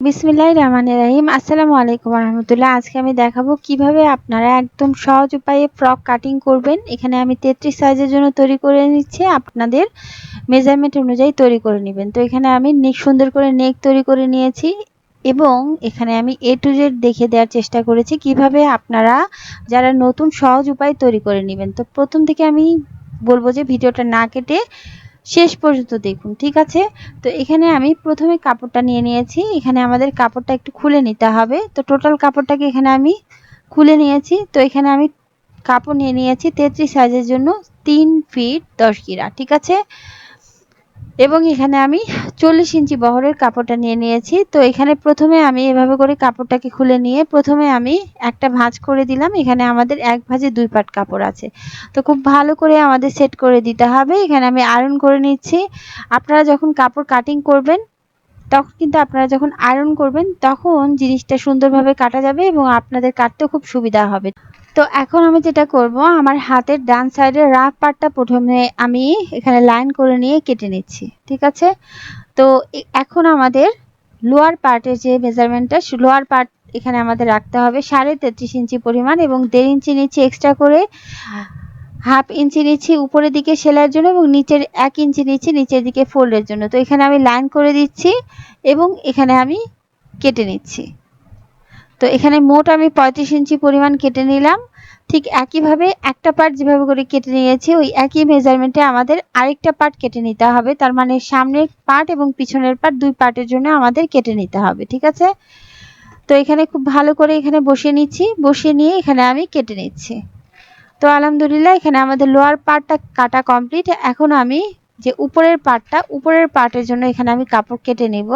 বিসমিল্লাহির রহমানির রহিম। আসসালামু আলাইকুম রহমতুল্লাহ। আজকে আমি দেখাবো কীভাবে আপনারা একদম সহজ উপায়ে ফ্রক কাটিং করবেন। এখানে আমি তেত্রিশ সাইজের জন্য তৈরি করে নিচ্ছি। আপনাদের মেজারমেন্ট অনুযায়ী তৈরি করে নেবেন। তো এখানে আমি নেক সুন্দর করে নেক তৈরি করে নিয়েছি এবং এখানে আমি এ টু জেড দেখে দেওয়ার চেষ্টা করেছি কীভাবে আপনারা যারা নতুন সহজ উপায় তৈরি করে নেবেন। তো প্রথম থেকে আমি বলব যে ভিডিওটা না কেটে শেষ পর্যন্ত দেখুন, ঠিক আছে? তো এখানে আমি প্রথমে কাপড়টা নিয়ে নিয়েছি। এখানে আমাদের কাপড়টা একটু খুলে নিতে হবে। তো টোটাল কাপড়টাকে এখানে আমি খুলে নিয়েছি। তো এখানে আমি কাপড় নিয়ে নিয়েছি তেত্রিশ সাইজের জন্য তিন ফিট দশ গিরা, ঠিক আছে? এবং এখানে আমি চল্লিশ ইঞ্চি বহরের কাপড়টা নিয়ে নিয়েছি। তো এখানে প্রথমে আমি এভাবে করে কাপড়টাকে খুলে নিয়ে প্রথমে আমি একটা ভাঁজ করে দিলাম। এখানে আমাদের এক ভাঁজে দুই পাট কাপড় আছে। তো খুব ভালো করে আমাদের সেট করে দিতে হবে। এখানে আমি আয়রন করে নিচ্ছি। আপনারা যখন কাপড় কাটিং করবেন, তখন কিন্তু আপনারা যখন আয়রন করবেন, তখন জিনিসটা সুন্দরভাবে কাটা যাবে এবং আপনাদের কাটতেও খুব সুবিধা হবে। তো এখন আমি যেটা করব, আমার হাতের ডান সাইডের রাফ পার্টটা প্রথমে আমি এখানে লাইন করে নিয়ে কেটে নিচ্ছি, ঠিক আছে? তো এখন আমাদের লোয়ার পার্টের যে মেজারমেন্টটা লোয়ার পার্ট এখানে আমাদের রাখতে হবে সাড়ে তেত্রিশ ইঞ্চি পরিমাণ এবং দেড় ইঞ্চি নিচ্ছি এক্সট্রা করে হাফ ইঞ্চি নিচ্ছি উপরের দিকে সেলাইয়ের জন্য এবং নিচের এক ইঞ্চি নিচ্ছি নিচের দিকে ফোল্ডের জন্য। তো এখানে আমি লাইন করে দিচ্ছি এবং এখানে আমি কেটে নিচ্ছি। তো এখানে মোট আমি পঁয়ত্রিশ ইঞ্চি পরিমাণ কেটে নিলাম। ঠিক একইভাবে একটা পার্ট যেভাবে করে কেটে নিয়েছি, ওই একই মেজারমেন্টে আমাদের আরেকটা পার্ট কেটে নিতে হবে। তার মানে সামনের পার্ট এবং পিছনের পার্ট দুই পার্টের জন্য আমাদের কেটে নিতে হবে, ঠিক আছে? তো এখানে খুব ভালো করে এখানে বসিয়ে নিচ্ছি। বসিয়ে নিয়ে এখানে আমি কেটে নিচ্ছি। তো আলহামদুলিল্লাহ, এখানে আমাদের লোয়ার পার্টটা কাটা কমপ্লিট এখন আমি যে উপরের পাটটা, উপরের পাটের জন্য এখানে আমি কাপড় কেটে নিব।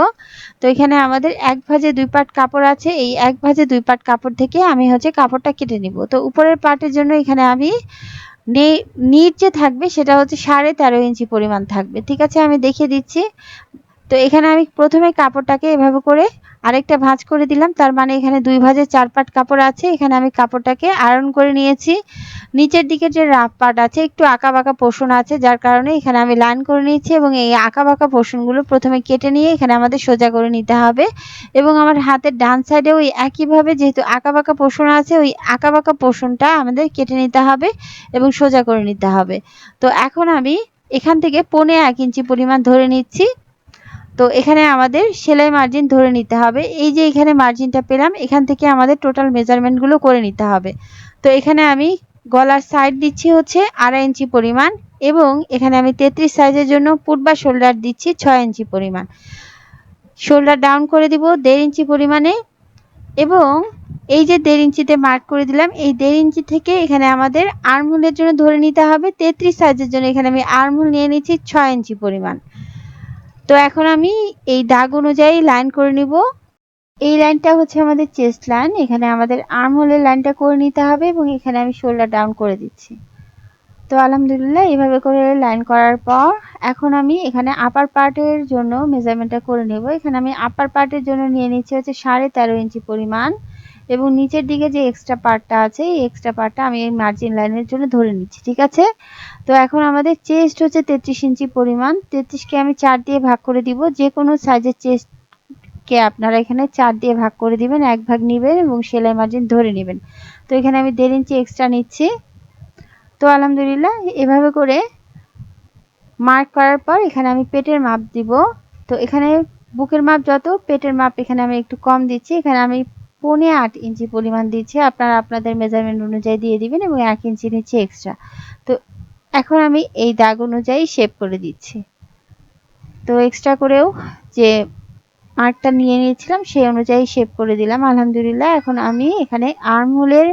তো এখানে আমাদের এক ভাজে দুই পাট কাপড় আছে, এই এক ভাজে দুই পাট কাপড় থেকে আমি হচ্ছে কাপড়টা কেটে নেব। তো উপরের পাটের জন্য এখানে আমি নিট যে থাকবে সেটা হচ্ছে সাড়ে তেরো ইঞ্চি পরিমাণ থাকবে। ঠিক আছে, আমি দেখিয়ে দিচ্ছি। তো এখানে আমি প্রথমে কাপড়টাকে এভাবে করে আরেকটা ভাঁজ করে দিলাম, তার মানে এখানে দুই ভাজে চার পাট কাপড় আছে, এখানে আমি কাপড়টাকে আয়রন করে নিয়েছি। নিচের দিকে যে রাফ পাট আছে, একটু আঁকা বাঁকা পোষণ আছে, যার কারণে এখানে আমি লাইন করে নিয়েছি এবং এই আঁকা বাঁকা পোষণগুলো প্রথমে কেটে নিয়ে এখানে আমাদের সোজা করে নিতে হবে। এবং আমার হাতের ডান সাইডে ওই একইভাবে যেহেতু আঁকা বাঁকা পোষণ আছে, ওই আঁকা বাঁকা পোষণটা আমাদের কেটে নিতে হবে এবং সোজা করে নিতে হবে। তো এখন আমি এখান থেকে পনে এক ইঞ্চি পরিমাণ ধরে নিচ্ছি। তো এখানে আমাদের সেলাই মার্জিন ধরে নিতে হবে। এই যে এখানে মার্জিনটা পেলাম, এখান থেকে আমাদের টোটাল মেজারমেন্টগুলো করে নিতে হবে। তো এখানে আমি গলার সাইড দিচ্ছি হচ্ছে আড়াই ইঞ্চি পরিমাণ এবং এখানে আমি তেত্রিশ সাইজের জন্য পুট বা শোল্ডার দিচ্ছি ছয় ইঞ্চি পরিমাণ। শোল্ডার ডাউন করে দিব দেড় ইঞ্চি পরিমাণে এবং এই যে দেড় ইঞ্চিতে মার্ক করে দিলাম, এই দেড় ইঞ্চি থেকে এখানে আমাদের আর্মহোলের জন্য ধরে নিতে হবে। তেত্রিশ সাইজের জন্য এখানে আমি আর্মহোল নিয়ে নিচ্ছি ছয় ইঞ্চি পরিমাণ। তো এখন আমি এই দাগ অনুযায়ী লাইন করে নিব। এই লাইনটা হচ্ছে আমাদের চেস্ট লাইন এখানে আমাদের আর্ম হোলের লাইনটা করে নিতে হবে এবং এখানে আমি শোল্ডার ডাউন করে দিচ্ছি। তো আলহামদুলিল্লাহ এইভাবে করে লাইন করার পর এখন আমি এখানে আপার পার্টের জন্য মেজারমেন্টটা করে নেব। এখানে আমি আপার পার্টের জন্য নিয়ে নিচ্ছি হচ্ছে সাড়ে তেরো ইঞ্চি পরিমাণ এবং নিচের দিকে যে এক্সট্রা পার্টটা আছে, এই এক্সট্রা পার্টটা আমি এই মার্জিন লাইনের জন্য ধরে নিচ্ছি, ঠিক আছে? তো এখন আমাদের চেস্ট হচ্ছে তেত্রিশ ইঞ্চি পরিমাণ। তেত্রিশকে আমি চার দিয়ে ভাগ করে দিব। যে কোনো সাইজের চেস্টকে আপনারা এখানে চার দিয়ে ভাগ করে দিবেন, এক ভাগ নেবেন এবং সেলাই মার্জিন ধরে নেবেন। তো এখানে আমি দেড় ইঞ্চি এক্সট্রা নিচ্ছি। তো আলহামদুলিল্লাহ, এভাবে করে মার্ক করার পর এখানে আমি পেটের মাপ দিব। তো এখানে বুকের মাপ যত, পেটের মাপ এখানে আমি একটু কম দিচ্ছি। এখানে আমি পৌনে আট ইঞ্চি পরিমাণ দিচ্ছি। আপনারা আপনাদের মেজারমেন্ট অনুযায়ী দিয়ে দিবেন এবং এক ইঞ্চি নিচ্ছে এক্সট্রা তো এখন আমি এই দাগ অনুযায়ী শেপ করে দিচ্ছি। তো এক্সট্রা করেও যে আর্টটা নিয়ে নিয়েছিলাম, সেই অনুযায়ী শেপ করে দিলাম, আলহামদুলিল্লাহ। এখন আমি এখানে আর্মহোলের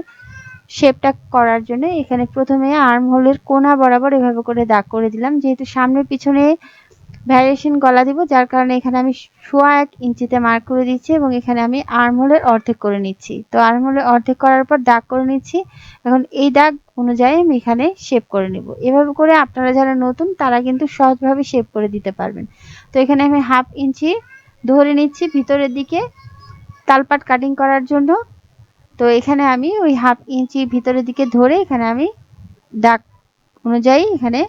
শেপটা করার জন্য এখানে প্রথমে আর্মহোলের কোনা বরাবর এভাবে করে দাগ করে দিলাম। যেহেতু সামনে পিছনে ভ্যারিয়েশন গলা দিব, যার কারণে এখানে আমি সোয়া এক ইঞ্চিতে মার্ক করে দিচ্ছি এবং এখানে আমি আর্মহোলের অর্ধেক করে নিচ্ছি। তো আর্মহোলের অর্ধেক করার পর দাগ করে নিচ্ছি। এখন এই দাগ অনুযায়ী আমি এখানে শেপ করে নেব। এভাবে করে আপনারা যারা নতুন, তারা কিন্তু সহজভাবে শেপ করে দিতে পারবেন। তো এখানে আমি হাফ ইঞ্চি ধরে নিচ্ছি ভিতরের দিকে তালপাট কাটিং করার জন্য। তো এখানে আমি ওই হাফ ইঞ্চি ভিতরের দিকে ধরে এখানে আমি দাগ অনুযায়ী এখানে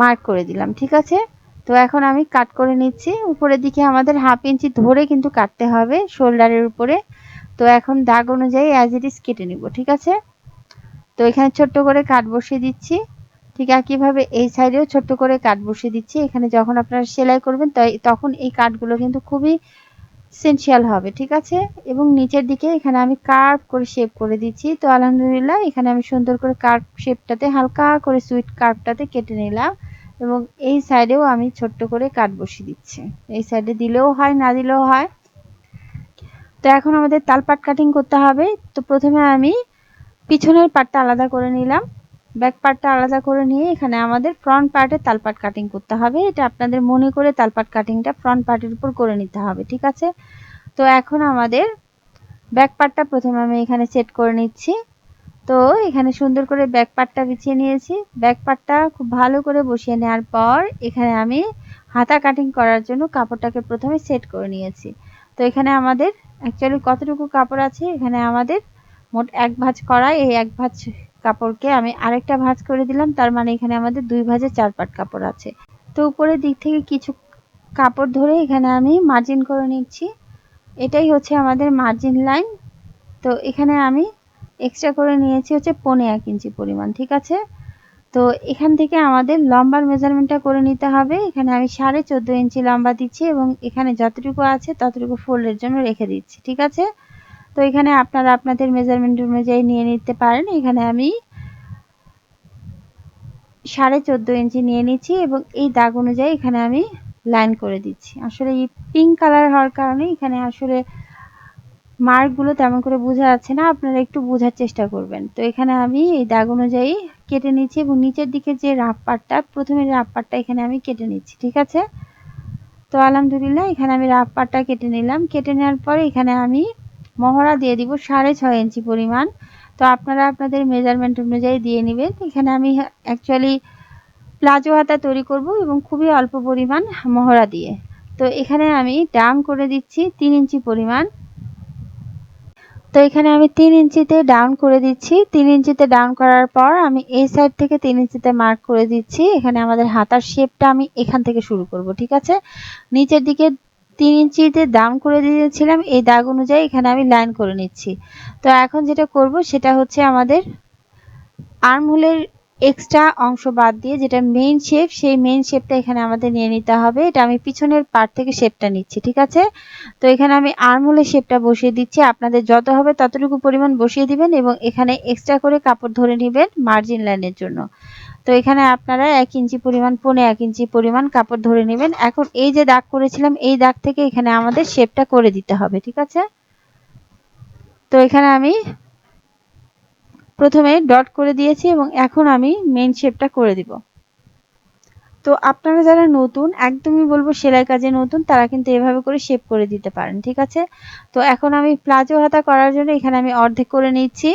মার্ক করে দিলাম, ঠিক আছে? তো এখন আমি কাট করে নিচ্ছি। উপরের দিকে আমাদের হাফ ইঞ্চি ধরে কিন্তু কাটতে হবে শোল্ডারের উপরে। তো এখন দাগ অনুযায়ী অ্যাজ ইট ইজ কেটে নিব, ঠিক আছে? তো এখানে ছোট্ট করে কাট বসিয়ে দিচ্ছি। ঠিক একইভাবে এই সাইডেও ছোট্ট করে কাট বসিয়ে দিচ্ছি। এখানে যখন আপনারা সেলাই করবেন তখন এই কাটগুলো কিন্তু খুবই সেন্সিয়াল হবে, ঠিক আছে? এবং নিচের দিকে এখানে আমি কার্ভ করে শেপ করে দিচ্ছি। তো আলহামদুলিল্লাহ, এখানে আমি সুন্দর করে কার্ভ শেপটাতে হালকা করে সুইট কার্ভটাতে কেটে নিলাম। এবং এই সাইডেও আমি ছোট্ট করে কাট বসিয়ে দিচ্ছি। এই সাইডে দিলেও হয়, না দিলেও হয়। তো এখন আমাদের তালপাট কাটিং করতে হবে। তো প্রথমে আমি পিছনের পাটটা আলাদা করে নিলাম। ব্যাক পার্টটা আলাদা করে নিয়ে এখানে আমাদের ফ্রন্ট পার্টে তালপাট কাটিং করতে হবে। এটা আপনাদের মনে করে তালপাট কাটিংটা ফ্রন্ট পার্টের উপর করে নিতে হবে, ঠিক আছে? তো এখন আমাদের ব্যাক পার্টটা প্রথমে আমি এখানে সেট করে নিচ্ছি। তো এখানে সুন্দর করে ব্যাক পার্টটা বিছিয়ে নিয়েছি। ব্যাক পার্টটা খুব ভালো করে বসিয়ে নেওয়ার পর এখানে আমি হাতা কাটিং করার জন্য কাপড়টাকে প্রথমে সেট করে নিয়েছি। তো এখানে আমাদের অ্যাকচুয়ালি কতটুকু কাপড় আছে? এখানে আমাদের মোট এক ভাঁজ করা এই এক ভাঁজ কাপড়কে আমি আরেকটা ভাঁজ করে দিলাম। তার মানে এখানে আমাদের দুই ভাঁজে চার পাট কাপড় আছে। তো উপরের দিক থেকে কিছু কাপড় ধরে এখানে আমি মার্জিন করে নিচ্ছি। এটাই হচ্ছে আমাদের মার্জিন লাইন তো এখানে আমি এক্সট্রা করে নিয়েছি হচ্ছে পনে এক ইঞ্চি পরিমাণ, ঠিক আছে? তো এখান থেকে আমাদের লম্বার মেজারমেন্টটা করে নিতে হবে। এখানে আমি সাড়ে চোদ্দ ইঞ্চি লম্বা দিচ্ছি এবং এখানে যতটুকু আছে ততটুকু ফোল্ডের জন্য রেখে দিচ্ছি, ঠিক আছে? তো এখানে আপনারা আপনাদের মেজারমেন্ট অনুযায়ী নিয়ে নিতে পারেন। এখানে আমি সাড়ে চোদ্দ ইঞ্চি নিয়ে নিচ্ছি এবং এই দাগ অনুযায়ী এখানে আমি লাইন করে দিচ্ছি। আসলে এই পিঙ্ক কালার হওয়ার কারণে এখানে আসলে মার্কগুলো তেমন করে বোঝা যাচ্ছে না, আপনারা একটু বোঝার চেষ্টা করবেন। তো এখানে আমি এই দাগ অনুযায়ী কেটে নিচ্ছি এবং নিচের দিকে যে রাফ পাটটা প্রথমে রাফ পাটটা এখানে আমি কেটে নিচ্ছি, ঠিক আছে? তো আলহামদুলিল্লাহ, এখানে আমি রাফ পাটটা কেটে নিলাম। কেটে নেওয়ার পর এখানে আমি মহড়া দিয়ে দিব সাড়ে ছয় ইঞ্চি পরিমাণ। তো আপনারা আপনাদের মেজারমেন্ট অনুযায়ী দিয়ে নেবেন। এখানে আমি অ্যাকচুয়ালি প্লাজো হাতা তৈরি করব এবং খুবই অল্প পরিমাণ মহড়া দিয়ে। তো এখানে আমি ডাউন করে দিচ্ছি তিন ইঞ্চি পরিমাণ। তো এখানে আমি তিন ইঞ্চিতে ডাউন করে দিচ্ছি। তিন ইঞ্চিতে ডাউন করার পর আমি এই সাইড থেকে তিন ইঞ্চিতে মার্ক করে দিচ্ছি। এখানে আমাদের হাতার শেপটা আমি এখান থেকে শুরু করব, ঠিক আছে? নিচের দিকে তিন ইঞ্চিতে ডাউন করে দিয়েছিলাম। এই দাগ অনুযায়ী এখানে আমি লাইন করে নিচ্ছি। তো এখন যেটা করব, সেটা হচ্ছে আমাদের আর্মহোলের এক্সট্রা অংশ বাদ দিয়ে যেটা মেইন শেপ সেই মেইন শেপটা এখানে আমাদের নিয়ে নিতে হবে। এটা আমি পিছনের পার্ট থেকে শেপটা নিচ্ছি, ঠিক আছে? তো এখানে আমি আর্মহোলের শেপটা বসিয়ে দিচ্ছি। আপনাদের যত হবে ততটুকু পরিমাণ বসিয়ে দিবেন এবং এখানে এক্সট্রা করে কাপড় ধরে নেবেন মার্জিন লাইনের জন্য। তো এখানে আপনারা এক ইঞ্চি পরিমাণ, পনে এক ইঞ্চি পরিমাণ কাপড় ধরে নেবেন। এখন এই যে দাগ করেছিলাম, এই দাগ থেকে এখানে আমাদের শেপটা করে দিতে হবে, ঠিক আছে? তো এখানে আমি প্রথমে ডট করে দিয়েছি এবং এখন আমি মেন শেপটা করে দিব। তো আপনারা যারা নতুন, একদমই বলব সেলাই কাজে নতুন, তারা কিন্তু এভাবে করে শেপ করে দিতে পারেন, ঠিক আছে? তো এখন আমি প্লাজো হাতা করার জন্য এখানে আমি অর্ধেক করে নিচ্ছি।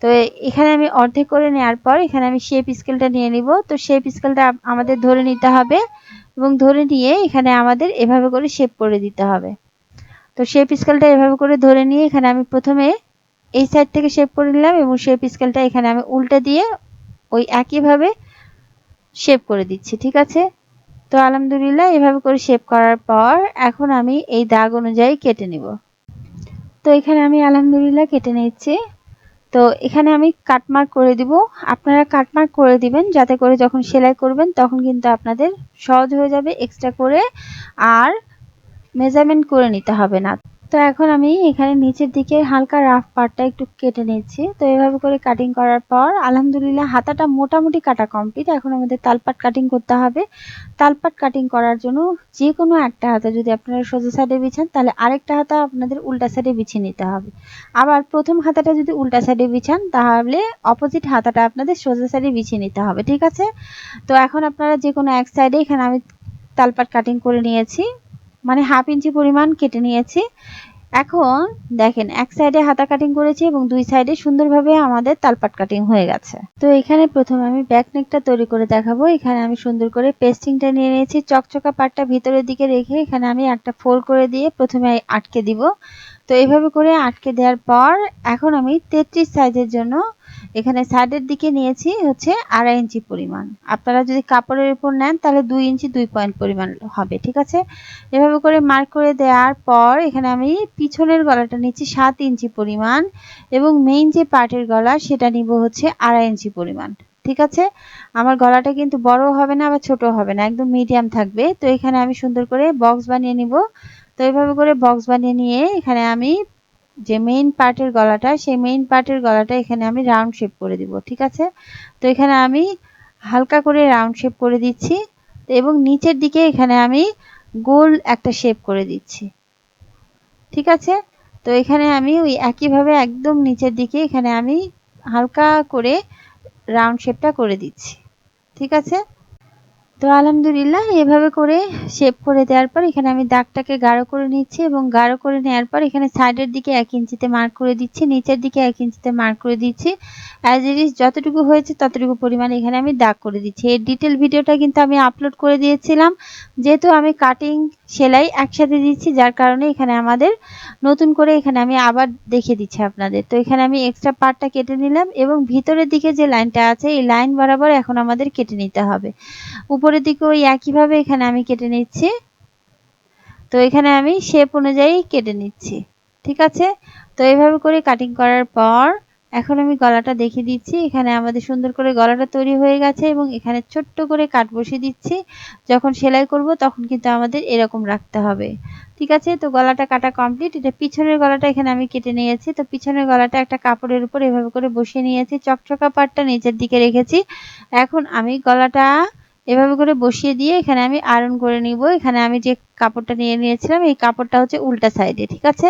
তো এখানে আমি অর্ধেক করে নেওয়ার পর এখানে আমি শেপ স্কেলটা নিয়ে নিব। তো শেপ স্কেলটা আমাদের ধরে নিতে হবে এবং ধরে নিয়ে এখানে আমাদের এভাবে করে শেপ করে দিতে হবে। তো শেপ স্কেলটা এভাবে করে ধরে নিয়ে এখানে আমি প্রথমে এই সাইড থেকে শেপ করে নিলাম এবং শেপ স্কেলটা এখানে আমি উল্টে দিয়ে ওই একইভাবে শেপ করে দিচ্ছি, ঠিক আছে? তো আলহামদুলিল্লাহ এভাবে করে শেপ করার পর এখন আমি এই দাগ অনুযায়ী কেটে নিব। তো এখানে আমি আলহামদুলিল্লাহ কেটে নিচ্ছি তো এখানে আমি কাটমার্ক করে দিব। আপনারা কাটমার্ক করে দিবেন, যাতে করে যখন সেলাই করবেন তখন কিন্তু আপনাদের সহজ হয়ে যাবে এক্সট্রা করে আর মেজারমেন্ট করে নিতে হবে না। তো এখন আমি এখানে নিচের দিকে হালকা রাফ পার্টটা একটু কেটে নিচ্ছি। তো এভাবে করে কাটিং করার পর, আলহামদুলিল্লাহ হাতাটা মোটামুটি কাটা কমপ্লিট এখন আমাদের তালপাট কাটিং করতে হবে। তালপাট কাটিং করার জন্য যে কোনো একটা হাতা যদি আপনারা সোজা সাইডে বিছান, তাহলে আরেকটা হাতা আপনাদের উল্টা সাইডে বিছিয়ে নিতে হবে। আবার প্রথম হাতাটা যদি উল্টা সাইডে বিছান, তাহলে অপোজিট হাতাটা আপনাদের সোজা সাইডে বিছিয়ে নিতে হবে, ঠিক আছে? তো এখন আপনারা যে কোনো এক সাইডে এখানে আমি তালপাট কাটিং করে নিয়েছি। মানে হাফ ইঞ্চি পরিমাণ কেটে নিয়েছি। এখন দেখেন, এক সাইডে হাতা কাটিং করেছি এবং দুই সাইডে সুন্দরভাবে আমাদের তালপাট কাটিং হয়ে গেছে। তো এখানে প্রথমে আমি ব্যাক নেকটা তৈরি করে দেখাবো। এখানে আমি সুন্দর করে পেস্টিংটা নিয়ে নিয়েছি। চকচকা পাটটা ভিতরের দিকে রেখে এখানে আমি একটা ফোল্ড করে দিয়ে প্রথমে আটকে দিব। তো এইভাবে করে আটকে দেওয়ার পর এখন আমি তেত্রিশ সাইজের জন্য এখানে সাইডের দিকে নিয়েছি হচ্ছে আড়াই ইঞ্চি পরিমাণ। আপনারা যদি কাপড়ের উপর নেন, তাহলে দুই ইঞ্চি দুই পয়েন্ট পরিমাণ হবে, ঠিক আছে? এভাবে করে মার্ক করে দেওয়ার পর এখানে আমি পিছনের গলাটা নিচ্ছি সাত ইঞ্চি পরিমাণ এবং মেইন যে পার্টের গলা সেটা নিব হচ্ছে আড়াই ইঞ্চি পরিমাণ, ঠিক আছে? আমার গলাটা কিন্তু বড় হবে না বা ছোট হবে না, একদম মিডিয়াম থাকবে। তো এখানে আমি সুন্দর করে বক্স বানিয়ে নিব। তো এইভাবে করে বক্স বানিয়ে নিয়ে এখানে আমি যে মেইন পার্টের গলাটা, সেই মেইন পার্টের গলাটা এখানে আমি রাউন্ড শেপ করে দিব, ঠিক আছে? তো এখানে আমি হালকা করে রাউন্ড শেপ করে দিচ্ছি এবং নিচের দিকে এখানে আমি গোল একটা শেপ করে দিচ্ছি, ঠিক আছে? তো এখানে আমি ওই একইভাবে একদম নিচের দিকে এখানে আমি হালকা করে রাউন্ড শেপটা করে দিচ্ছি, ঠিক আছে? তো আলহামদুলিল্লাহ, এভাবে করে শেপ করে দেওয়ার পর এখানে আমি দাগটাকে গাঢ় করে নিচ্ছি এবং গাঢ় করে নেওয়ার পর এখানে সাইডের দিকে এক ইঞ্চিতে মার্ক করে দিচ্ছি, নিচের দিকে এক ইঞ্চিতে মার্ক করে দিচ্ছি। অ্যাজ ইট ইজ যতটুকু হয়েছে ততটুকু পরিমাণে এখানে আমি দাগ করে দিচ্ছি। এর ডিটেল ভিডিওটা কিন্তু আমি আপলোড করে দিয়েছিলাম। যেহেতু আমি কাটিং সেলাই একসাথে দিচ্ছি, যার কারণে এখানে আমাদের নতুন করে এখানে আমি আবার দেখে দিচ্ছি আপনাদের। তো এখানে আমি এক্সট্রা পার্টটা কেটে নিলাম এবং ভিতরের দিকে যে লাইনটা আছে, এই লাইন বরাবর এখন আমাদের কেটে নিতে হবে। উপরের দিকে ওই একইভাবে এখানে আমি কেটে নিচ্ছি। তো এখানে আমি শেপ অনুযায়ী কেটে নিচ্ছি, ঠিক আছে? তো এইভাবে করে কাটিং করার পর এখন আমি গলাটা দেখিয়ে দিচ্ছি। এখানে আমাদের সুন্দর করে গলাটা তৈরি হয়ে গেছে এবং এখানে ছোট্ট করে কাট বসিয়ে দিচ্ছি। যখন সেলাই করব তখন কিন্তু আমাদের এরকম রাখতে হবে, ঠিক আছে? তো গলাটা কাটা কমপ্লিট এটা পিছনের গলাটা এখানে আমি কেটে নিয়েছি। তো পিছনের গলাটা একটা কাপড়ের উপর এভাবে করে বসিয়ে নিয়েছি। চকচকা পাটটা নিচের দিকে রেখেছি। এখন আমি গলাটা এভাবে করে বসিয়ে দিয়ে এখানে আমি আয়রন করে নিব। এখানে আমি যে কাপড়টা নিয়ে নিয়েছিলাম, এই কাপড়টা হচ্ছে উল্টা সাইডে ঠিক আছে?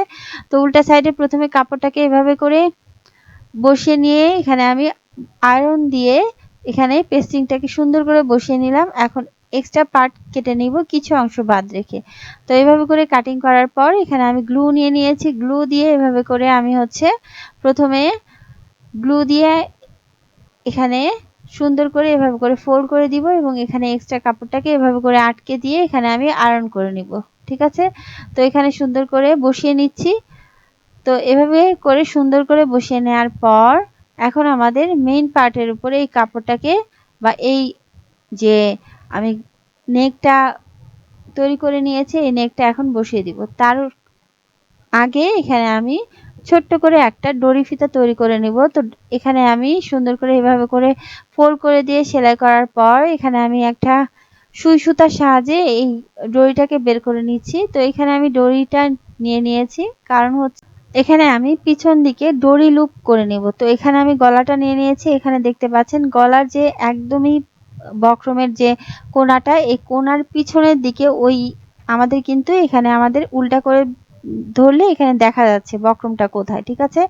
তো উল্টা সাইডে প্রথমে কাপড়টাকে এভাবে করে বসিয়ে নিয়ে এখানে আমি আয়রন দিয়ে এখানে পেস্টিংটাকে সুন্দর করে বসিয়ে নিলাম। এখন এক্সট্রা পার্ট কেটে নিব, কিছু অংশ বাদ রেখে। তো এভাবে করে কাটিং করার পর এখানে আমি গ্লু নিয়ে নিয়েছি। গ্লু দিয়ে এভাবে করে আমি হচ্ছে প্রথমে গ্লু দিয়ে এখানে সুন্দর করে এভাবে করে ফোল্ড করে দিব এবং এখানে এক্সট্রা কাপড়টাকে এভাবে করে আটকে দিয়ে এখানে আমি আয়রন করে নিব, ঠিক আছে? তো এখানে সুন্দর করে বসিয়ে নিচ্ছি। তো এভাবে করে সুন্দর করে বসিয়ে নেওয়ার পর এখন আমাদের মেইন পার্টের উপরে এই কাপড়টাকে বা এই যে আমি নেকটা তৈরি করে নিয়েছি, এই নেকটা এখন বসিয়ে দিব। তার আগে এখানে আমি ছোট্ট করে একটা ডরি ফিতা তৈরি করে নিব। তো এখানে আমি সুন্দর করে এভাবে করে ফোল্ড করে দিয়ে সেলাই করার পর এখানে আমি একটা সুই সুতার সাহায্যে এই ডরিটাকে বের করে নিচ্ছি। তো এখানে আমি ডরিটা নিয়ে নিয়েছি। কারণ হচ্ছে এখানে আমি পিছন দিকে ডরি লুপ করে নেব। তো এখানে আমি গলাটা নিয়ে নিয়েছি। এখানে দেখতে পাচ্ছেন গলার যে একদমই বক্রমের যে কোনাটা, এই কোনার পিছনের দিকে ওই আমাদের কিন্তু এখানে আমাদের উল্টা করে ধরলে এখানে দেখা যাচ্ছে বক্রমটা কোথায়, ঠিক আছে?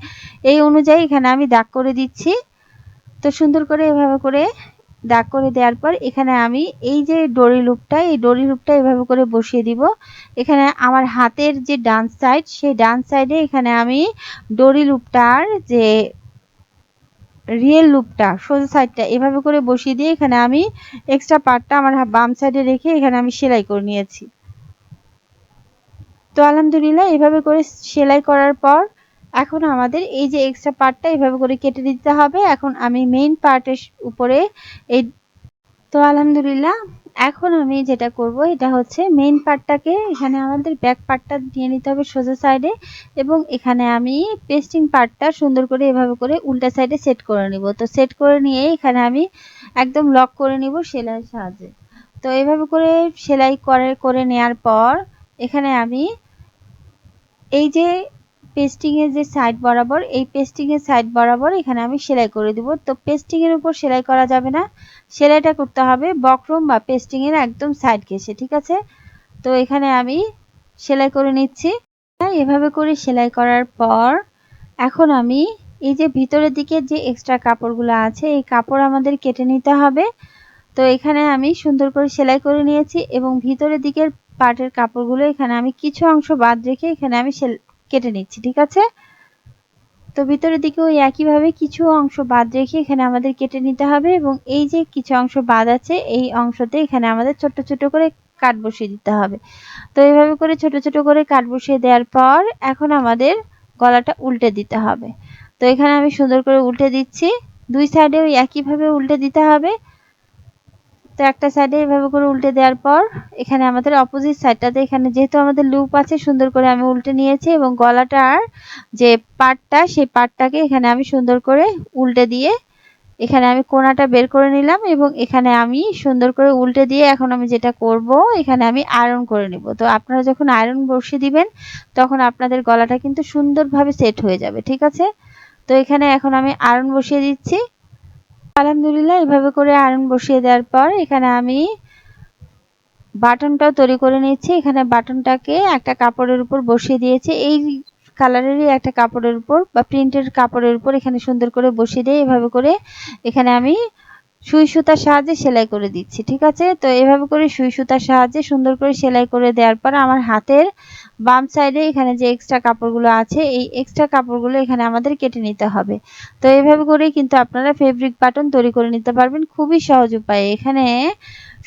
এই অনুযায়ী এখানে আমি দাগ করে দিচ্ছি। তো সুন্দর করে এভাবে করে দাগ করে দেওয়ার পর এখানে আমি এই যে ডরি লুপটা, এই ডরি লুপটা এভাবে করে বসিয়ে দিব। এখানে আমার হাতের যে ডান সাইড, সেই ডান সাইডে এখানে আমি ডরি লুপটার যে রিয়েল লুপটা, সোজা সাইডটা এভাবে করে বসিয়ে দিয়ে এখানে আমি এক্সট্রা পার্টটা আমার বাম সাইডে রেখে এখানে আমি সেলাই করে নিয়েছি। তো আলহামদুলিল্লাহ, এভাবে করে সেলাই করার পর এখন আমাদের এই যে এক্সট্রা পার্টটা এভাবে করে কেটে দিতে হবে। এখন আমি মেইন পার্টের উপরে এই তো আলহামদুলিল্লাহ, এখন আমি যেটা করব, এটা হচ্ছে মেইন পার্টটাকে এখানে আমাদের ব্যাক পার্টটা নিয়ে নিতে হবে সোজা সাইডে এবং এখানে আমি পেস্টিং পার্টটা সুন্দর করে এভাবে করে উল্টা সাইডে সেট করে নিব। তো সেট করে নিয়ে এখানে আমি একদম লক করে নিব সেলাইয়ের সাহায্যে। তো এভাবে করে সেলাই করে করে নেওয়ার পর এখানে আমি এই যে পেস্টিং এর যে সাইড বরাবর, এই পেস্টিং এর সাইড বরাবর এখানে আমি সেলাই করে দিব। তো পেস্টিং এর উপর সেলাই করা যাবে না। সেলাইটা করতে হবে বক্রম বা পেস্টিং এর একদম সাইড ঘেসে ঠিক আছে? তো এখানে আমি সেলাই করে নিচ্ছি। এভাবে করে সেলাই করার পর এখন আমি এই যে ভিতরের দিকে যে এক্সট্রা কাপড়গুলো আছে, এই কাপড় আমাদের কেটে নিতে হবে। তো এখানে আমি সুন্দর করে সেলাই করে নিয়েছি এবং ভিতরের দিকের পার্টের কাপড়গুলো এখানে আমি কিছু অংশ বাদ রেখে এখানে আমি কেটে নিচ্ছি, ঠিক আছে? তো ভিতরের দিকে ওই একইভাবে কিছু অংশ বাদ রেখে এখানে আমাদের কেটে নিতে হবে এবং এই যে কিছু অংশ বাদ আছে, এই অংশতে এখানে আমাদের ছোট ছোট করে কাট বসিয়ে দিতে হবে। তো এইভাবে করে ছোট ছোট করে কাট বসিয়ে দেওয়ার পর এখন আমাদের গলাটা উল্টে দিতে হবে। তো এখানে আমি সুন্দর করে উল্টে দিচ্ছি। দুই সাইডেও একইভাবে উল্টে দিতে হবে। তো একটা সাইডে এভাবে করে উল্টে দেওয়ার পর, এখানে আমাদের অপোজিট সাইডটাতে এখানে যেহেতু আমাদের লুপ আছে, সুন্দর করে আমি উল্টে নিয়েছি এবং গলাটার যে পাটটা সেই পাটটাকে এখানে আমি সুন্দর করে উল্টে দিয়ে এখানে আমি কোনাটা বের করে নিলাম এবং এখানে আমি সুন্দর করে উল্টে দিয়ে এখন আমি যেটা করব, এখানে আমি আয়রন করে নিব। তো আপনারা যখন আয়রন বসিয়ে দিবেন, তখন আপনাদের গলাটা কিন্তু সুন্দরভাবে সেট হয়ে যাবে, ঠিক আছে? তো এখানে এখন আমি আয়রন বসিয়ে দিচ্ছি। আলহামদুলিল্লাহ, এভাবে করে আয়রন বসিয়ে দেওয়ার পর এখানে আমি বাটনটাও তৈরি করে নিচ্ছি এখানে বাটনটাকে একটা কাপড়ের উপর বসিয়ে দিয়েছি। এই কালারেরই একটা কাপড়ের উপর বা প্রিন্টের কাপড়ের উপর এখানে সুন্দর করে বসিয়ে দিয়ে এভাবে করে এখানে আমি সুই সুতার সাহায্যে সেলাই করে দিচ্ছি, ঠিক আছে? তো এভাবে করে সুই সুতার সাহায্যে সুন্দর করে সেলাই করে দেওয়ার পর আমার হাতের বাম সাইডে এখানে যে এক্সট্রা কাপড়গুলো আছে, এই এক্সট্রা কাপড়গুলো এখানে আমাদের কেটে নিতে হবে। তো এইভাবে করেই কিন্তু আপনারা ফেব্রিক বাটন তৈরি করে নিতে পারবেন। খুবই সহজ উপায়ে। এখানে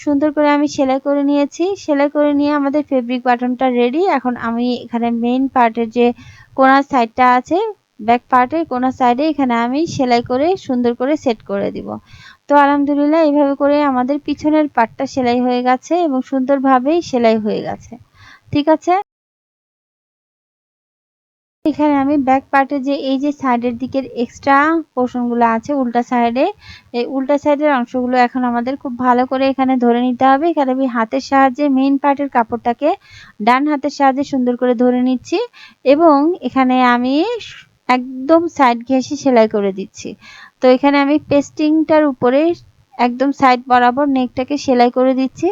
সুন্দর করে আমি সেলাই করে নিয়েছি। সেলাই করে নিয়ে আমাদের ফেব্রিক বাটনটা রেডি এখন আমি এখানে মেইন পার্টের যে কোনার সাইডটা আছে ব্যাক পার্টের কোনার সাইডে এখানে আমি সেলাই করে সুন্দর করে সেট করে দিব। তো আলহামদুলিল্লাহ এইভাবে করে আমাদের পিছনের পার্টটা সেলাই হয়ে গেছে এবং সুন্দরভাবেই সেলাই হয়ে গেছে। ঠিক আছে? এখানে আমি ব্যাক পার্টে যে এই যে সাইডের দিকের এক্সট্রা পোর্শনগুলো আছে, উল্টা সাইডে এই উল্টা সাইডের অংশগুলো এখন আমাদের খুব ভালো করে এখানে ধরে নিতে হবে। এখানে আমি হাতের সাহায্যে মেইন পার্টের কাপড়টাকে ডান হাতের সাহায্যে সুন্দর করে ধরে নিচ্ছি এবং এখানে আমি একদম সাইড ঘেঁষে সেলাই করে দিচ্ছি। তো এখানে আমি পেস্টিংটার উপরে একদম সাইড বরাবর নেকটাকে সেলাই করে দিচ্ছি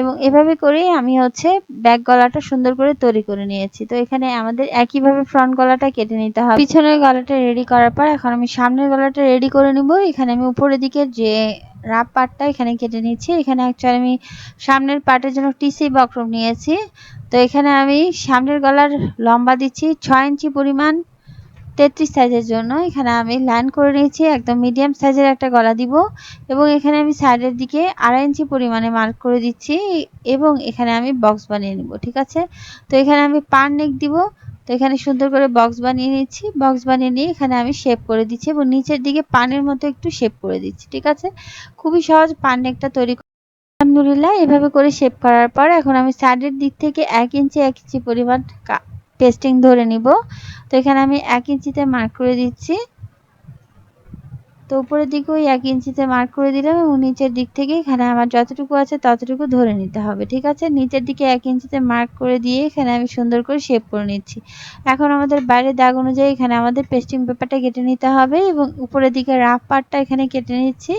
এবং এভাবে করেই আমি হচ্ছে ব্যাক গলাটা সুন্দর করে তৈরি করে নিয়েছি। তো এখানে আমাদের একইভাবে ফ্রন্ট গলাটা কেটে নিতে হবে। পিছনের গলাটা রেডি করার পর এখন আমি সামনের গলাটা রেডি করে নিব। এখানে আমি উপরের দিকে যে রাপ পার্টটা এখানে কেটে নিচ্ছি। এখানে অ্যাকচুয়ালি আমি সামনের পার্টের জন্য টিসি বক্রম নিয়েছি। তো এখানে আমি সামনের গলার লম্বা দিচ্ছি, ছয় ইঞ্চি পরিমাণ তেত্রিশ সাইজের জন্য। এখানে আমি লাইন করে নিয়েছি, একদম মিডিয়াম সাইজের একটা গলা দিব এবং এখানে আমি সাইডের দিকে আড়াই ইঞ্চি পরিমাণে মার্ক করে দিচ্ছি এবং এখানে আমি বক্স বানিয়ে নিব, ঠিক আছে? তো এখানে আমি পার নেক দিব, তো এখানে সুন্দর করে বক্স বানিয়ে নিচ্ছি। বক্স বানিয়ে নিয়ে এখানে আমি শেপ করে দিচ্ছি এবং নিচের দিকে পানের মতো একটু শেপ করে দিচ্ছি, ঠিক আছে? খুবই সহজ পান নেকটা তৈরি আলহামদুলিল্লাহ, এভাবে করে শেপ করার পর এখন আমি সাইডের দিক থেকে এক ইঞ্চি এক ইঞ্চি পরিমাণ পেস্টিং ধরে নিব। তো এখানে আমি এক ইঞ্চিতে মার্ক করে দিচ্ছি। তো উপরের দিকে ওই এক ইঞ্চিতে মার্ক করে দিলাম এবং নিচের দিক থেকে এখানে আমার যতটুকু আছে ততটুকু ধরে নিতে হবে, ঠিক আছে? নিচের দিকে এক ইঞ্চিতে মার্ক করে দিয়ে এখানে আমি সুন্দর করে শেপ করে নিচ্ছি। এখন আমাদের বাইরের দাগ অনুযায়ী এখানে আমাদের পেস্টিং পেপারটা কেটে নিতে হবে এবং উপরের দিকে রাফ পার্টটা এখানে কেটে নিচ্ছি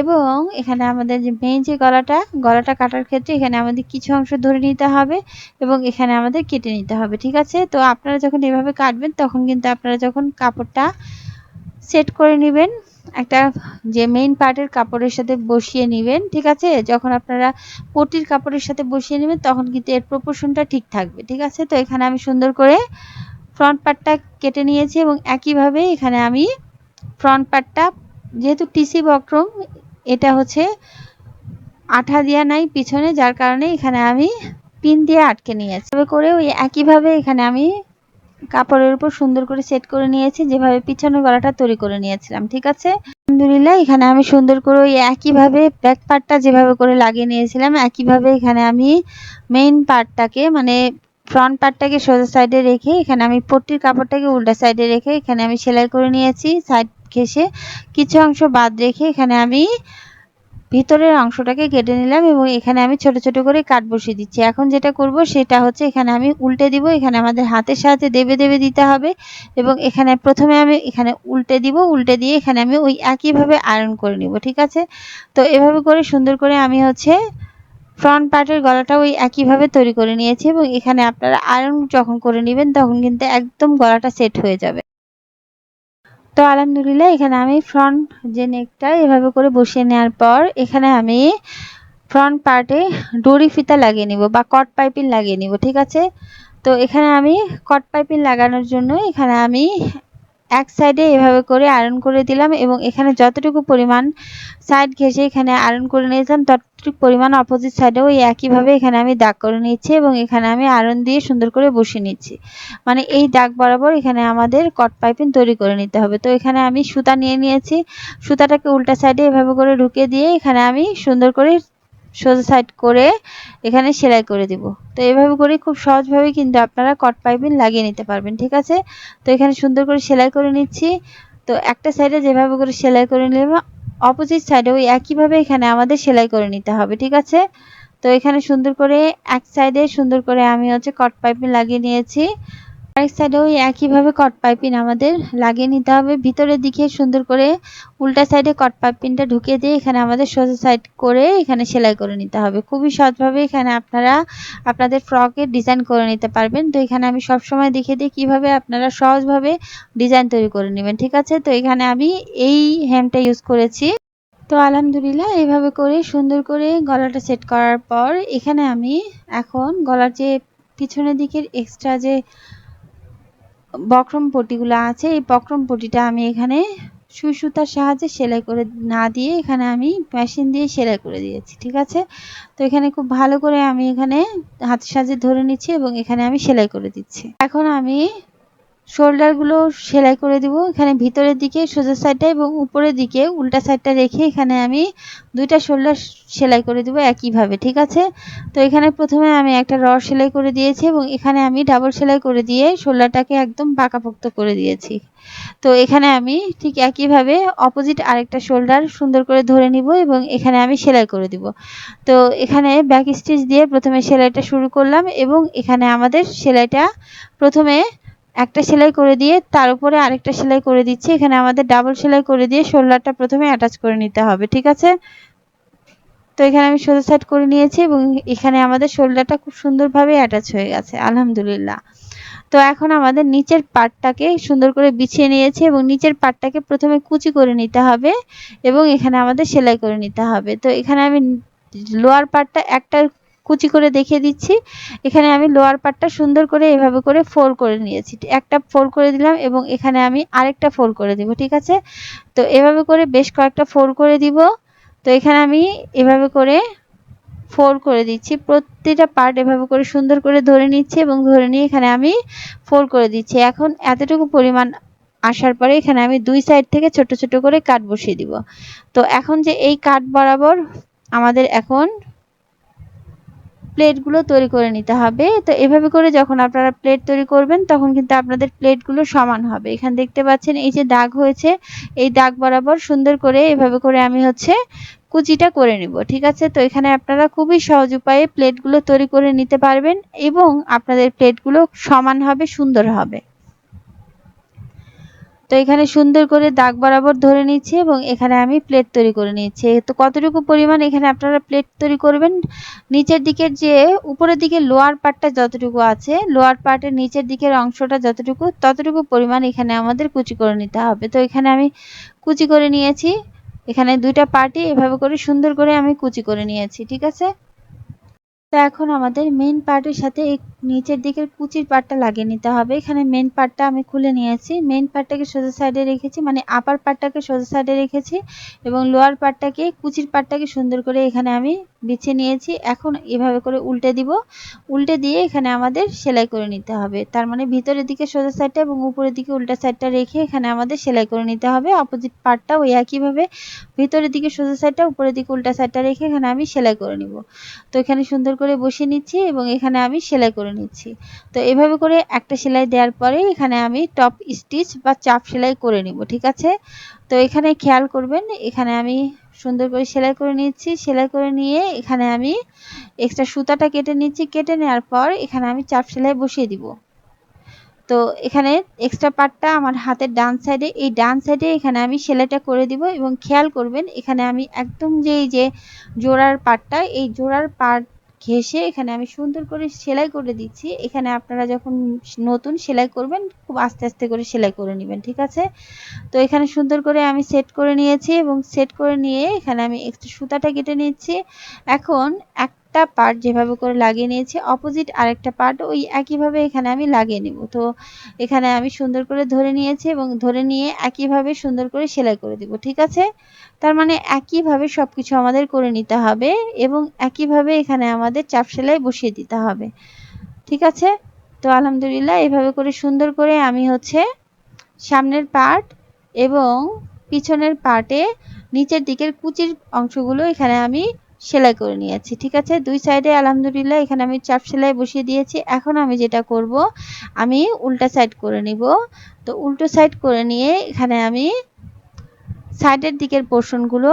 এবং এখানে আমাদের যে মেইন যে গলাটা গলাটা কাটার ক্ষেত্রে এখানে আমাদের কিছু অংশ ধরে নিতে হবে এবং এখানে আমাদের কেটে নিতে হবে, ঠিক আছে? তো আপনারা যখন এভাবে কাটবেন তখন কিন্তু আপনারা যখন কাপড়টা সেট করে নেবেন একটা যে মেইন পার্টের কাপড়ের সাথে বসিয়ে নেবেন, ঠিক আছে? যখন আপনারা পটির কাপড়ের সাথে বসিয়ে নেবেন, তখন কিন্তু এর প্রপোর্শনটা ঠিক থাকবে, ঠিক আছে? তো এখানে আমি সুন্দর করে ফ্রন্ট পার্টটা কেটে নিয়েছি এবং একইভাবে এখানে আমি ফ্রন্ট পার্টটা যেহেতু টিসি বক্রম, এটা হচ্ছে আঠা দেওয়া নাই পিছনে, যার কারণে এখানে আমি পিন দিয়ে আটকে নিয়েছি। করে ওই একইভাবে এখানে আমি কাপড়ের উপর সুন্দর করে সেট করে নিয়েছি, যেভাবে পিছনের গলাটা তৈরি করে নিয়েছিলাম, ঠিক আছে? আলহামদুলিল্লাহ, এখানে আমি সুন্দর করে ওই একইভাবে ব্যাক পার্টটা যেভাবে করে লাগিয়ে নিয়েছিলাম, একইভাবে এখানে আমি মেইন পার্টটাকে মানে ফ্রন্ট পার্টটাকে সোজা সাইডে রেখে, এখানে আমি পট্টির কাপড়টাকে উল্টা সাইডে রেখে, এখানে আমি সেলাই করে নিয়েছি সাইড ঘেসে কিছু অংশ বাদ রেখে, এখানে আমি ভিতরের অংশটাকে কেটে নিলাম এবং এখানে আমি ছোট ছোট করে কাট বসিয়ে দিচ্ছি। এখন যেটা করব সেটা হচ্ছে এখানে আমি উল্টে দিব, এখানে আমাদের হাতের সাহায্যে দেবে দেবে দিতে হবে এবং এখানে প্রথমে আমি এখানে উল্টে দিব, উল্টে দিয়ে এখানে আমি ওই একইভাবে আয়রন করে নিব, ঠিক আছে? তো এভাবে করে সুন্দর করে আমি হচ্ছে ফ্রন্ট পার্টের গলাটা ওই একইভাবে তৈরি করে নিয়েছি এবং এখানে আপনারা আয়রন যখন করে নেবেন তখন কিন্তু একদম গলাটা সেট হয়ে যাবে। তো আলহামদুলিল্লাহ, এখানে আমি ফ্রন্ট যে নেকটা এভাবে করে বসিয়ে নেওয়ার পর এখানে আমি ফ্রন্ট পার্টে ডরি ফিতা লাগিয়ে নিব বা কট পাইপিং লাগিয়ে নিব, ঠিক আছে? তো এখানে আমি কট পাইপিং লাগানোর জন্য এখানে আমি এক সাইডে এভাবে করে আয়রন করে দিলাম এবং এখানে যতটুকু পরিমাণ সাইড ঘেসে এখানে আয়রন করে নিয়েছিলাম, ততটুকু পরিমাণ অপোজিট সাইডে ওই একইভাবে এখানে আমি দাগ করে নিচ্ছি এবং এখানে আমি আয়রন দিয়ে সুন্দর করে বসিয়ে নিচ্ছি। মানে এই দাগ বরাবর এখানে আমাদের কট পাইপিং তৈরি করে নিতে হবে। তো এখানে আমি সুতা নিয়ে নিয়েছি। সুতাটাকে উল্টা সাইডে এভাবে করে ঢুকিয়ে দিয়ে এখানে আমি সুন্দর করে সোজা সাইড করে এখানে সেলাই করে দিব। তো এভাবে করে খুব সহজভাবে কিন্তু আপনারা কট পাইপিং লাগিয়ে নিতে পারবেন, ঠিক আছে? তো এখানে সুন্দর করে সেলাই করে নিচ্ছি। তো একটা সাইডে যেভাবে করে সেলাই করে নিলাম অপোজিট সাইডে ওই একইভাবে এখানে আমাদের সেলাই করে নিতে হবে, ঠিক আছে? তো এখানে সুন্দর করে এক সাইডে সুন্দর করে আমি হচ্ছে কট পাইপিং লাগিয়ে নিয়েছি। আরেক সাইডে ওই একইভাবে কট পাইপিং আমাদের। লাগিয়ে নিতে হবে। ভিতরের দিকে সুন্দর করে উল্টা সাইডে কট পাইপিংটা ঢুকিয়ে দিয়ে এখানে আমাদের সোজা সাইড করে এখানে সেলাই করে নিতে হবে। খুবই সহজভাবে এখানে আপনারা আপনাদের ফ্রকের ডিজাইন করে নিতে পারবেন। তো এখানে আমি সব সময় দেখিয়ে দিই কীভাবে আপনারা সহজভাবে ডিজাইন তৈরি করে নেবেন, ঠিক আছে? তো এখানে আমি এই হ্যামটা ইউজ করেছি। তো আলহামদুলিল্লাহ এইভাবে করে সুন্দর করে গলাটা সেট করার পর এখানে আমি এখন গলার যে পিছনের দিকের এক্সট্রা যে বক্রম পটিগুলো আছে। এই বক্রম পটিটা আমি এখানে সুই সুতার সাহায্যে সেলাই করে না দিয়ে এখানে আমি মেশিন দিয়ে সেলাই করে দিয়েছি, ঠিক আছে? তো এখানে খুব ভালো করে আমি এখানে হাতের সাহায্যে ধরে নিচ্ছি এবং এখানে আমি সেলাই করে দিচ্ছি। এখন আমি শোল্ডারগুলো সেলাই করে দিব। এখানে ভিতরের দিকে সোজা সাইডটা এবং উপরের দিকে উল্টা সাইডটা রেখে এখানে আমি দুইটা শোল্ডার সেলাই করে দিব একইভাবে, ঠিক আছে? তো এখানে প্রথমে আমি একটা রড সেলাই করে দিয়েছি এবং এখানে আমি ডাবল সেলাই করে দিয়ে শোল্ডারটাকে একদম পাকাপোক্ত করে দিয়েছি। তো এখানে আমি ঠিক একইভাবে অপোজিট আরেকটা শোল্ডার সুন্দর করে ধরে নিব এবং এখানে আমি সেলাই করে দিব। তো এখানে ব্যাক স্টিচ দিয়ে প্রথমে সেলাইটা শুরু করলাম এবং এখানে আমাদের সেলাইটা প্রথমে একটা সেলাই করে দিয়ে তার উপরে আরেকটা সেলাই করে দিচ্ছি। এখানে আমাদের ডাবল সেলাই করে দিয়ে শোল্ডারটা প্রথমে অ্যাটাচ করে নিতে হবে, ঠিক আছে? তো এখানে আমি সোজা সাইড করে নিয়েছি এবং এখানে আমাদের শোল্ডারটা খুব সুন্দরভাবে অ্যাটাচ হয়ে গেছে, আলহামদুলিল্লাহ। তো এখন আমাদের নিচের পাটটাকে সুন্দর করে বিছিয়ে নিয়েছি এবং নিচের পাটটাকে প্রথমে কুচি করে নিতে হবে এবং এখানে আমাদের সেলাই করে নিতে হবে। তো এখানে আমি লোয়ার পার্টটা একটা কুচি করে দেখিয়ে দিচ্ছি। এখানে আমি লোয়ার পার্টটা সুন্দর করে এভাবে করে ফোল্ড করে নিয়েছি। একটা ফোল্ড করে দিলাম এবং এখানে আমি আরেকটা ফোল্ড করে দিব, ঠিক আছে? তো এভাবে করে বেশ কয়েকটা ফোল্ড করে দিব। তো এখানে আমি এভাবে করে ফোল্ড করে দিচ্ছি। প্রতিটা পার্ট এভাবে করে সুন্দর করে ধরে নিচ্ছি এবং ধরে নিয়ে এখানে আমি ফোল্ড করে দিচ্ছি। এখন এতটুকু পরিমাণ আসার পরে এখানে আমি দুই সাইড থেকে ছোট ছোট করে কাট বসিয়ে দিব। তো এখন যে এই কাট বরাবর আমাদের এখন প্লেটগুলো তৈরি করে নিতে হবে। তো এভাবে করে যখন আপনারা প্লেট তৈরি করবেন, তখন কিন্তু আপনাদের প্লেটগুলো সমান হবে। এখানে দেখতে পাচ্ছেন, এই যে দাগ হয়েছে, এই দাগ বরাবর সুন্দর করে এভাবে করে আমি হচ্ছে কুচিটা করে নিব, ঠিক আছে? তো এখানে আপনারা খুবই সহজ উপায়ে প্লেটগুলো তৈরি করে নিতে পারবেন এবং আপনাদের প্লেটগুলো সমান হবে, সুন্দর হবে। তো এখানে সুন্দর করে দাগ বরাবর ধরে নিচ্ছি এবং এখানে আমি প্লেট তৈরি করে নিচ্ছি তো কতটুকু পরিমাণ এখানে আপনারা প্লেট তৈরি করবেন? নিচের দিকের যে উপরের দিকে লোয়ার পার্টটা যতটুকু আছে লোয়ার পার্টের নিচের দিকের অংশটা যতটুকু, ততটুকু পরিমাণ এখানে আমাদের কুচি করে নিতে হবে। তো এখানে আমি কুচি করে নিয়েছি। এখানে দুইটা পার্টি এভাবে করে সুন্দর করে আমি কুচি করে নিয়েছি, ঠিক আছে? তো এখন আমাদের মেন পার্টের সাথে নিচের দিকের কুচির পার্টটা লাগিয়ে নিতে হবে। এখানে মেন পাটটা আমি খুলে নিয়েছি। মেন পাটটাকে সোজা সাইডে রেখেছি মানে আপার পাটটাকে সোজা সাইডে রেখেছি এবং লোয়ার পাটটাকে কুচির পার্টটাকে সুন্দর করে এখানে আমি বিছিয়ে নিয়েছি। এখন এভাবে করে উল্টে দিব। উল্টে দিয়ে এখানে আমাদের সেলাই করে নিতে হবে। তার মানে ভিতরের দিকে সোজা সাইডটা এবং উপরের দিকে উল্টা সাইডটা রেখে এখানে আমাদের সেলাই করে নিতে হবে। অপোজিট পার্টটা ওই একইভাবে ভিতরের দিকে সোজা সাইডটা উপরের দিকে উল্টা সাইডটা রেখে এখানে আমি সেলাই করে নিব। তো এখানে সুন্দর করে বসিয়ে নিচ্ছি এবং এখানে আমি সেলাই করে নিচ্ছি। তো এভাবে করে একটা সেলাই দেওয়ার পরে এখানে আমি টপ স্টিচ বা চাপ সেলাই করে নিব, ঠিক আছে? তো এখানে খেয়াল করবেন, এখানে আমি সুন্দর করে সেলাই করে নিচ্ছি। সেলাই করে নিয়ে এখানে আমি এক্সট্রা সুতাটা কেটে নিচ্ছি। কেটে নেওয়ার পর এখানে আমি চাপ সেলাই বসিয়ে দিব। তো এখানে এক্সট্রা পার্টটা আমার হাতের ডান সাইডে এই ডান সাইডে এখানে আমি সেলাইটা করে দিব এবং খেয়াল করবেন, এখানে আমি একদম যে, এই যে জোড়ার পার্টটা এই জোড়ার পার্ট ঘেসে এখানে আমি সুন্দর করে সেলাই করে দিচ্ছি। এখানে আপনারা যখন নতুন সেলাই করবেন, খুব আস্তে আস্তে করে সেলাই করে নেবেন, ঠিক আছে? তো এখানে সুন্দর করে আমি সেট করে নিয়েছি এবং সেট করে নিয়ে এখানে আমি একটু সুতাটা কেটে নিচ্ছি। এখন একটা একটা পার্ট যেভাবে করে লাগিয়ে নিয়েছি অপোজিট আরেকটা পার্ট ওই একইভাবে এখানে আমি লাগিয়ে নেব। তো এখানে আমি সুন্দর করে ধরে নিয়েছি এবং ধরে নিয়ে একইভাবে সুন্দর করে সেলাই করে দিব, ঠিক আছে? তার মানে একইভাবে সব কিছু আমাদের করে নিতে হবে এবং একইভাবে এখানে আমাদের চাপ সেলাই বসিয়ে দিতে হবে। ঠিক আছে? তো আলহামদুলিল্লাহ এভাবে করে সুন্দর করে আমি হচ্ছে সামনের পার্ট এবং পিছনের পার্টে নিচের দিকের কুচির অংশগুলো এখানে আমি সেলাই করে নিয়েছি। ঠিক আছে? দুই সাইডে আলহামদুলিল্লাহ এখানে আমি চাপ সেলাই বসিয়ে দিয়েছি। এখন আমি যেটা করব, আমি উল্টা সাইড করে নিব। তো উল্টো সাইড করে নিয়ে এখানে আমি সাইডের দিকের পোর্শনগুলো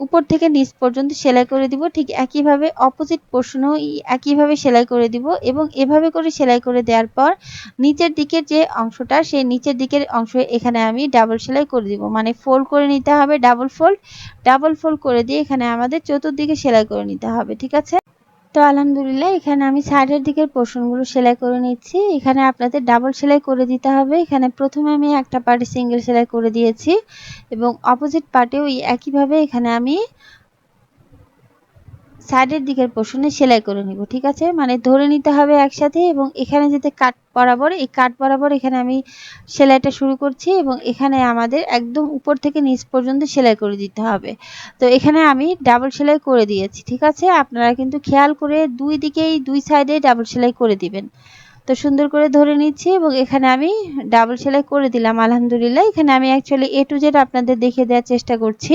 উপর থেকে নিচ পর্যন্ত সেলাই করে দিব, ঠিক একইভাবে অপোজিট পোর্শনও একইভাবে সেলাই করে দিব এবং এভাবে করে সেলাই করে দেওয়ার পর নিচের দিকের যে অংশটা, সেই নিচের দিকের অংশ এখানে আমি ডাবল সেলাই করে দিব। মানে ফোল্ড করে নিতে হবে ডাবল ফোল্ড ডাবল ফোল্ড করে দিয়ে এখানে আমাদের চতুর্দিকে সেলাই করে নিতে হবে, ঠিক আছে? তো আলহামদুলিল্লাহ, এখানে আমি সাইডের দিকের পোর্শনগুলো সেলাই করে নিচ্ছি। এখানে আপনাদের ডাবল সেলাই করে দিতে হবে। এখানে প্রথমে আমি একটা পার্টে সিঙ্গেল সেলাই করে দিয়েছি এবং অপোজিট পার্টেও একইভাবে এখানে আমি সাইডের দিকের পোর্শনে সেলাই করে নিব, ঠিক আছে? মানে ধরে নিতে হবে একসাথে এবং এখানে যেতে কাট বরাবর, এই কাট বরাবর এখানে আমি সেলাইটা শুরু করছি এবং এখানে আমাদের একদম উপর থেকে নিচ পর্যন্ত সেলাই করে দিতে হবে। তো এখানে আমি ডাবল সেলাই করে দিয়েছি, ঠিক আছে? আপনারা কিন্তু খেয়াল করে দুই দিকেই, দুই সাইডে ডাবল সেলাই করে দিবেন। তো সুন্দর করে ধরে নিচ্ছি এবং এখানে আমি ডাবল সেলাই করে দিলাম, আলহামদুলিল্লাহ। এখানে আমি অ্যাকচুয়ালি এ টু জেড আপনাদের দেখে দেওয়ার চেষ্টা করছি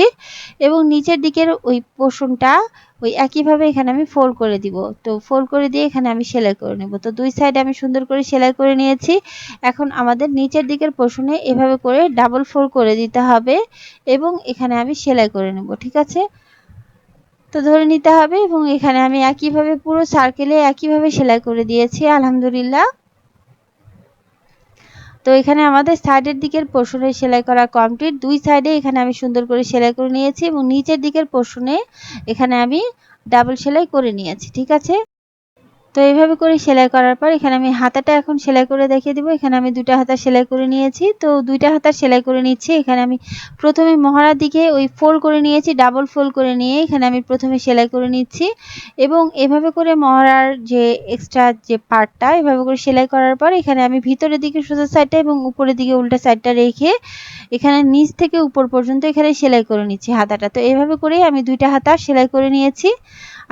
এবং নিচের দিকের ওই পোর্শনটা ওই একইভাবে এখানে আমি ফোল্ড করে দিব। তো ফোল্ড করে দিয়ে এখানে আমি সেলাই করে নেব। তো দুই সাইডে আমি সুন্দর করে সেলাই করে নিয়েছি। এখন আমাদের নিচের দিকের পোর্শনে এভাবে করে ডাবল ফোল্ড করে দিতে হবে এবং এখানে আমি সেলাই করে নেব, ঠিক আছে? তো ধরে নিতে হবে এবং এখানে আমি একইভাবে পুরো সার্কেলে একইভাবে সেলাই করে দিয়েছি, আলহামদুলিল্লাহ। তো এখানে আমাদের সাইডের দিকের পোর্শনে সেলাই করা কমপ্লিট দুই সাইডে এখানে আমি সুন্দর করে সেলাই করে নিয়েছি এবং নিচের দিকের পোর্শনে এখানে আমি ডাবল সেলাই করে নিয়েছি, ঠিক আছে? তো এইভাবে করে সেলাই করার পর এখানে আমি হাতাটা এখন সেলাই করে দেখিয়ে দিব। এখানে আমি দুইটা হাতা সেলাই করে নিয়েছি। তো দুইটা হাতা সেলাই করে নিচ্ছি। এখানে আমি প্রথমে মহড়ার দিকে ওই ফোল্ড করে নিয়েছি ডাবল ফোল্ড করে নিয়ে এখানে আমি প্রথমে সেলাই করে নিচ্ছি। এবং এভাবে করে মহড়ার যে এক্সট্রা যে পার্টটা এভাবে করে সেলাই করার পর এখানে আমি ভিতরের দিকে সোজা সাইডটা এবং উপরের দিকে উল্টা সাইডটা রেখে এখানে নিচ থেকে উপর পর্যন্ত এখানে সেলাই করে নিচ্ছি হাতাটা। তো এভাবে করেই আমি দুইটা হাতা সেলাই করে নিয়েছি।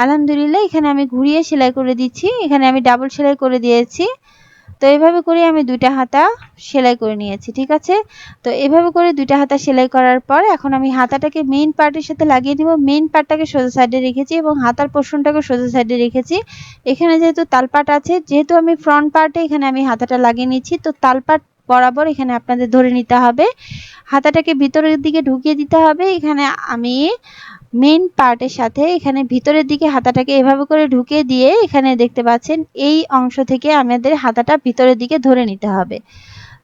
আলহামদুলিল্লাহ, এখানে আমি ঘুরিয়ে সেলাই করে দিচ্ছি। এখানে আমি ডাবল সেলাই করে দিয়েছি। তো এইভাবে করে আমি দুইটা হাতা সেলাই করে নিয়েছি, ঠিক আছে? তো এভাবে করে দুইটা হাতা সেলাই করার পর এখন আমি হাতাটাকে মেইন পার্টের সাথে লাগিয়ে দিব। মেইন পার্টটাকে সোজা সাইডে রেখেছি এবং হাতার পোর্শনটাকে সোজা সাইডে রেখেছি। এখানে যেহেতু তালপাট আছে, যেহেতু আমি ফ্রন্ট পার্টে এখানে আমি হাতাটা লাগিয়ে নিচ্ছি, তো তালপাট বরাবর এখানে আপনাদের ধরে নিতে হবে। হাতাটাকে ভিতরের দিকে ঢুকিয়ে দিতে হবে। এখানে আমি মেন পার্টের সাথে এখানে ভিতরের দিকে হাতাটাকে এভাবে করে ঢুকে দিয়ে এখানে দেখতে পাচ্ছেন এই অংশ থেকে আমাদের হাতাটা ভিতরের দিকে ধরে নিতে হবে।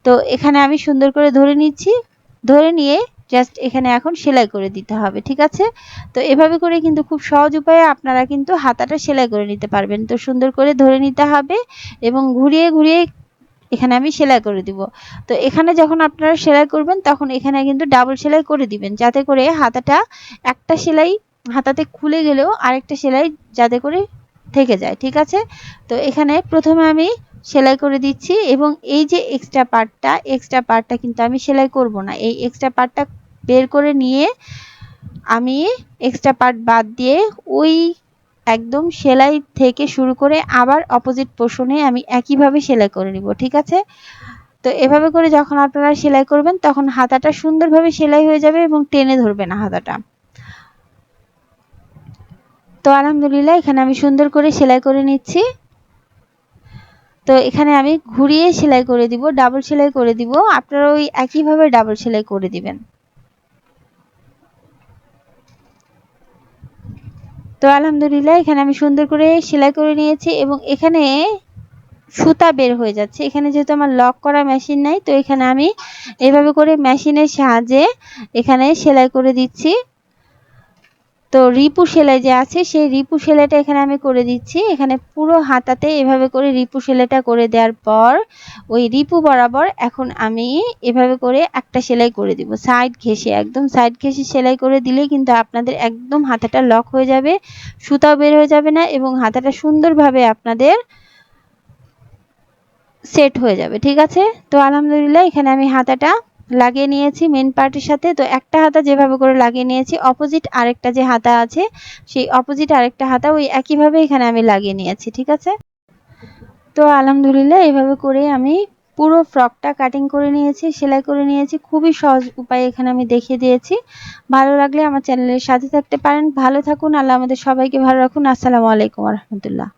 তো এখানে আমি সুন্দর করে ধরে নিচ্ছি। ধরে নিয়ে জাস্ট এখানে এখন সেলাই করে দিতে হবে, ঠিক আছে? তো এভাবে করে কিন্তু খুব সহজ উপায়ে আপনারা কিন্তু হাতাটা সেলাই করে নিতে পারবেন। তো সুন্দর করে ধরে নিতে হবে এবং ঘুরিয়ে ঘুরিয়ে এখানে আমি সেলাই করে দিব। তো এখানে যখন আপনারা সেলাই করবেন, তখন এখানে কিন্তু ডাবল সেলাই করে দিবেন, যাতে করে হাতাটা একটা সেলাই হাতাতে খুলে গেলেও আরেকটা সেলাই যাতে করে থেকে যায়, ঠিক আছে? তো এখানে প্রথমে আমি সেলাই করে দিচ্ছি এবং এই যে এক্সট্রা পার্টটা এক্সট্রা পার্টটা কিন্তু আমি সেলাই করব না। এই এক্সট্রা পার্টটা বের করে নিয়ে আমি এক্সট্রা পার্ট বাদ দিয়ে ওই একদম সেলাই থেকে শুরু করে আবার অপোজিট পোর্শনে আমি একইভাবে সেলাই করে নিব, ঠিক আছে? তো এভাবে করে যখন আপনারা সেলাই করবেন, তখন হাতাটা সুন্দরভাবে সেলাই হয়ে যাবে এবং টেনে ধরবে না হাতাটা। তো আলহামদুলিল্লাহ, এখানে আমি সুন্দর করে সেলাই করে নিচ্ছি। তো এখানে আমি ঘুরিয়ে সেলাই করে দিব ডাবল সেলাই করে দিব। আপনারা ওই একইভাবে ডাবল সেলাই করে দিবেন। তো আলহামদুলিল্লাহ, এখানে আমি সুন্দর করে সেলাই করে নিয়েছি এবং এখানে সুতা বের হয়ে যাচ্ছে। এখানে যেহেতু আমার লক করা মেশিন নাই, তো এখানে আমি এভাবে করে মেশিনের সাহায্যে এখানে সেলাই করে দিচ্ছি। তো রিপু সেলাই যে আছে, সেই রিপু সেলাইটা এখানে আমি করে দিচ্ছি। এখানে পুরো হাতাতে এভাবে করে রিপু সেলাইটা করে দেওয়ার পর, ওই রিপু বরাবর এখন আমি এভাবে করে একটা সেলাই করে দিব। সাইড ঘেসে একদম সাইড ঘেসে সেলাই করে দিলেই কিন্তু আপনাদের একদম হাতাটা লক হয়ে যাবে, সুতাও বের হয়ে যাবে না এবং হাতাটা সুন্দরভাবে আপনাদের সেট হয়ে যাবে, ঠিক আছে? তো আলহামদুলিল্লাহ এখানে আমি হাতাটা লাগিয়ে নিয়েছি মেন পার্টের সাথে। তো একটা হাতা যেভাবে করে লাগিয়ে নিয়েছি অপোজিট আরেকটা যে হাতা আছে, সেই অপোজিট আরেকটা হাতা ওই একইভাবে এখানে আমি লাগিয়ে নিয়েছি, ঠিক আছে? তো আলহামদুলিল্লাহ এইভাবে করে আমি পুরো ফ্রকটা কাটিং করে নিয়েছি, সেলাই করে নিয়েছি। খুবই সহজ উপায় এখানে আমি দেখিয়ে দিয়েছি। ভালো লাগলে আমার চ্যানেলের সাথে থাকতে পারেন। ভালো থাকুন, আল্লাহ আমাদের সবাইকে ভালো রাখুন। আসসালামু আলাইকুম রহমতুল্লাহ।